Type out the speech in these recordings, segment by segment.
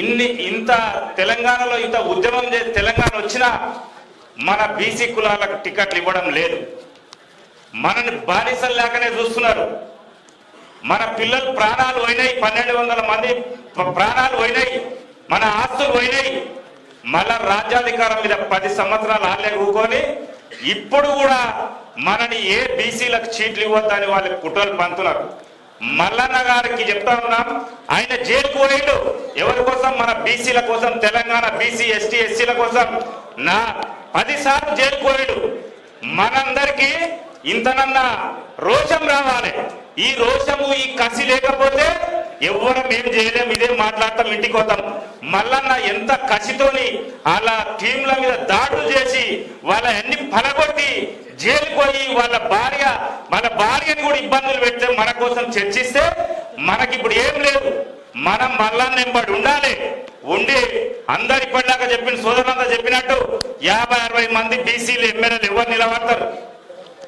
ఇన్ని ఇంత తెలంగాణలో ఇంత ఉద్యమం చేసి తెలంగాణ వచ్చినా మన బీసీ కులాలకు టికెట్లు ఇవ్వడం లేదు. మనని బానిసలు లేకనే చూస్తున్నారు. మన పిల్లలు ప్రాణాలు పోయినాయి పన్నెండు వందల మంది ప్రాణాలు పోయినాయి మన ఆస్తులు పోయినాయి. మళ్ళా రాజ్యాధికారం మీద పది సంవత్సరాలు ఆలే కూకొని ఇప్పుడు కూడా మనని ఏ బీసీలకు చీట్లు ఇవ్వద్దని వాళ్ళకి కుట్రలు పంతున్నారు. మల్లన్న గారికి చెప్తా ఉన్నాం. ఆయన జైలుకు పోయిండు. ఎవరి కోసం? మన బీసీల కోసం తెలంగాణ బీసీ ఎస్టీ ఎస్సీల కోసం. నా పదిసార్లు జైలుకు పోయిండు. మనందరికీ ఇంతనన్నా రోషం రావాలి. ఈ రోషము ఈ కసి లేకపోతే ఎవ్వరం ఏం చేయలేం. ఇదే మాట్లాడతాం ఇంటికి పోతాం. మల్లన్న ఎంత కసితోని అలా టీంల మీద దాడులు చేసి వాళ్ళ అన్ని పలగొట్టి జైలుకోయి వాళ్ళ భార్య వాళ్ళ భార్యను కూడా ఇబ్బందులు పెడితే మన కోసం చర్చిస్తే మనకి ఇప్పుడు ఏం లేదు. మనం మళ్ళా వెంబడి ఉండాలి. ఉండి అందరు ఇప్పటిదాకా చెప్పిన సోదరులంతా చెప్పినట్టు యాభై అరవై మంది బీసీలు ఎమ్మెల్యేలు ఎవరు నిలబడతారు?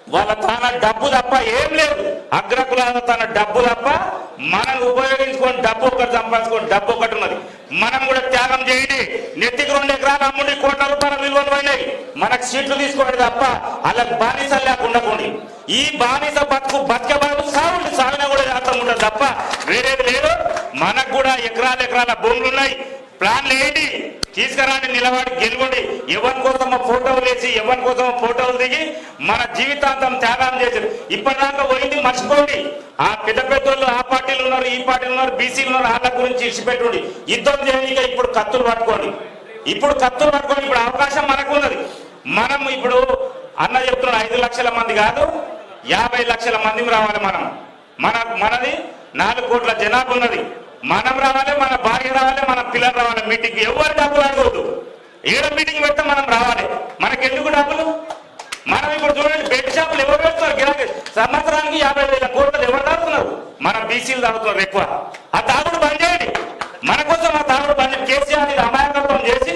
వాళ్ళ తన డబ్బు తప్ప ఏం లేదు. అగ్రకులాల తన డబ్బు తప్ప మనం ఉపయోగించుకొని డబ్బు ఒకటి సంపాదించుకొని డబ్బు ఒకటి ఉన్నది. మనం కూడా త్యాగం చేయండి. నెత్తికి రెండు ఎకరాలు అమ్ముడి కోట్ల రూపాయల విలువలు మనకు సీట్లు తీసుకోండి తప్ప అలా బానిసలు లేకుండా ఈ బానిస బతుకు బతికే బాబు సాగుండి సాగినా కూడా అర్థం ఉంటుంది తప్ప వేరేది లేదు. మనకు కూడా ఎకరాల ఎకరాల భూములు ఉన్నాయి. ప్లాన్ లేండి తీసుకురాని నిలబడి గెలువండి ఎవరి కోసం ఫోటోలు వేసి ఎవరి కోసం ఫోటోలు దిగి మన జీవితాంతం త్యాగం చేశారు. ఇప్పటిదాకా పోయింది మర్చిపోండి. ఆ పెద్ద పెద్దోళ్ళు ఆ పార్టీలు ఉన్నారు ఈ పార్టీలు ఉన్నారు బీసీలు ఉన్నారు వాళ్ళ గురించి ఇచ్చిపెట్టుకోండి. యుద్ధం చేయడానికి ఇప్పుడు కత్తులు పట్టుకోండి. ఇప్పుడు కత్తులు పట్టుకోండి. ఇప్పుడు అవకాశం మనకు ఉన్నది. మనం ఇప్పుడు అన్న చెప్తున్న ఐదు లక్షల మంది కాదు యాభై లక్షల మంది రావాలి మనం. మన మనది నాలుగు కోట్ల జనాభా ఉన్నది. మనం రావాలి మన భార్య రావాలి మన పిల్లలు రావాలి. మీటింగ్ ఎవరు డబ్బులు అడగవద్దు ఏడ మీటింగ్ పెడితే మనం రావాలి. మనకి ఎందుకు డబ్బులు? మనం ఇప్పుడు చూడండి బెడ్ షాపులు ఎవరు పెడుతున్నారు? గిరాకీ. సంవత్సరానికి యాభై వేల కోట్లు ఎవరు తాగుతున్నారు మన బీసీలు తాగుతున్నారు ఎక్కువ. ఆ తాగుడు బంద్ చేయండి మన కోసం ఆ తాగుడు బంద్ చేయండి. కేసీఆర్ ఇది అమాయకత్వం చేసి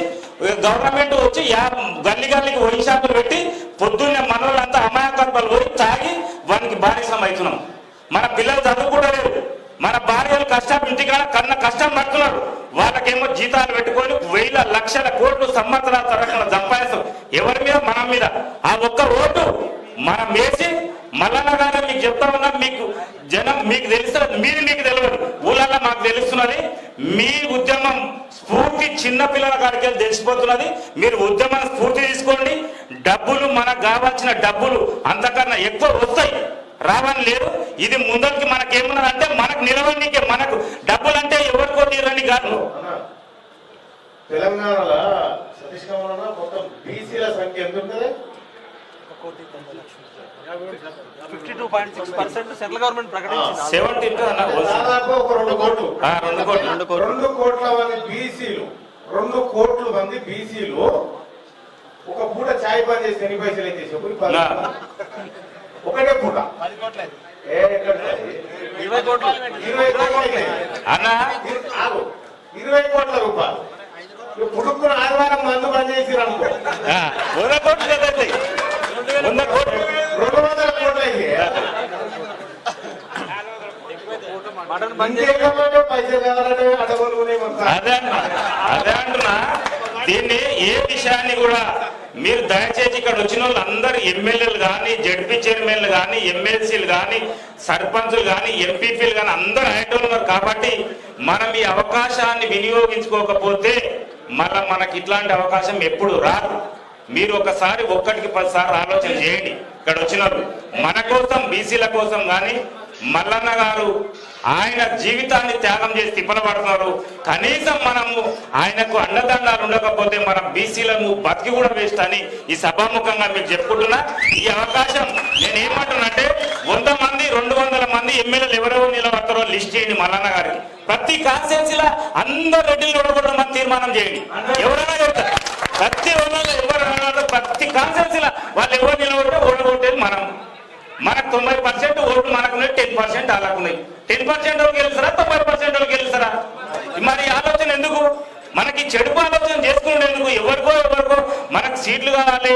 గవర్నమెంట్ వచ్చి యా- గల్లికి గల్లీకి వైన్ షాపులు పెట్టి పొద్దున్నే మనోళ్ళంతా అమాయకర్మలు పోయి తాగి వానికి బానిసం అవుతున్నాం. మన పిల్లలు చదువుకుంటలేరు మన భార్యలు కష్టం ఇంటికాడ కన్న కష్టం పడుతున్నారు. వాళ్ళకేమో జీతాలు పెట్టుకొని వేల లక్షల కోట్లు సంవత్సరాల తరగతి సంపాదిస్తాం. ఎవరి మీద? మన మీద. ఆ ఒక్క రోడ్డు మనం వేసి మళ్ళా గారు మీకు చెప్తా ఉన్నా మీకు జనం మీకు తెలుస్తుంది మీరు మీకు తెలియదు ఊళ్ళల్లో మాకు తెలుస్తున్నది మీ ఉద్యమం స్ఫూర్తి చిన్న పిల్లల కాడికి తెలిసిపోతున్నది. మీరు ఉద్యమం స్ఫూర్తి తీసుకోండి. డబ్బులు మనకు కావాల్సిన డబ్బులు అంతకన్నా ఎక్కువ వస్తాయి. రావని లేదు. ఇది ముందరికి మనకేమున్నదంటే మనకు నిలవడానికి మనకు డబ్బులు అంటే ఎవరికో నీరని కాదు తెలంగాణలో సతీష్ కమలన్న మొత్తం బీసీల సంఖ్య ఎంత ఉంటుంది fifty two point six percent central government ప్రకటించింది. సెవెంటీ దాదాపు ఒక రెండు కోట్లు. రెండు కోట్లు. రెండు కోట్లు. రెండు కోట్ల మంది బీసీలు రెండు కోట్ల మంది బీసీలు ఒక పూట ఛాయ్ బంద్ చేసి ఎన్ని పైసలు అయితే. ఒకటే పూట? ఇరవై కోట్లు. ఇరవై కోట్లు. రూపాయలు. పుట్టుకున్న ఆదివారం మందు బంద్ చేసి అనుకో. కోట్లు కదండి. వంద కోట్లు. రెండు వందల కోట్లు అదే అంటున్నా అదే అంటున్నా దీన్ని ఏ విషయాన్ని కూడా మీరు దయచేసి ఇక్కడ వచ్చిన వాళ్ళు అందరు ఎమ్మెల్యేలు కానీ జడ్పీ చైర్మన్లు కానీ ఎమ్మెల్సీలు కానీ సర్పంచులు కానీ ఎంపీపీలు కానీ అందరూ ఆయటోళ్ళు ఉన్నారు. కాబట్టి మనం ఈ అవకాశాన్ని వినియోగించుకోకపోతే మళ్ళా మనకి ఇట్లాంటి అవకాశం ఎప్పుడు రాదు. మీరు ఒకసారి ఒక్కటికి పదిసార్లు ఆలోచన చేయండి. ఇక్కడ వచ్చినప్పుడు మన కోసం బీసీల కోసం కానీ మల్లన్న గారు ఆయన జీవితాన్ని త్యాగం చేసి తిప్పలబడుతున్నారు కనీసం మనము ఆయనకు అండదండాలు ఉండకపోతే మనం బీసీలను బతికి కూడా వేస్ట్ అని ఈ సభాముఖంగా మీకు చెప్పుకుంటున్నా. ఈ అవకాశం నేను ఏమంటున్నానంటే వంద మంది రెండు వందల మంది ఎమ్మెల్యేలు ఎవరెవరు నిలబడతారో లిస్ట్ చేయండి మల్లన్న గారికి. ప్రతి కాన్స్టిట్యున్సీలో అందరు రెడ్డిలు మన తీర్మానం చేయండి. ఎవరైనా చెప్తారు. ప్రతి వాళ్ళలో ప్రతి కాన్స్టిట్యున్సీలో వాళ్ళు ఎవరు నిలబడితే ఓడగొట్టేది మనం. మనకు తొంభై పర్సెంట్ ఓట్లు మనకున్నాయి టెన్ పర్సెంట్ అలాగున్నాయి ఉన్నాయి. టెన్ పర్సెంట్ వాళ్ళకి గెలుస్తారా తొంభై పర్సెంట్ వాళ్ళకి గెలుస్తారా? మరి ఆలోచన ఎందుకు? మనకి చెడుపు ఆలోచన చేసుకునేందుకు ఎవరికో ఎవరికో మనకు సీట్లు కావాలి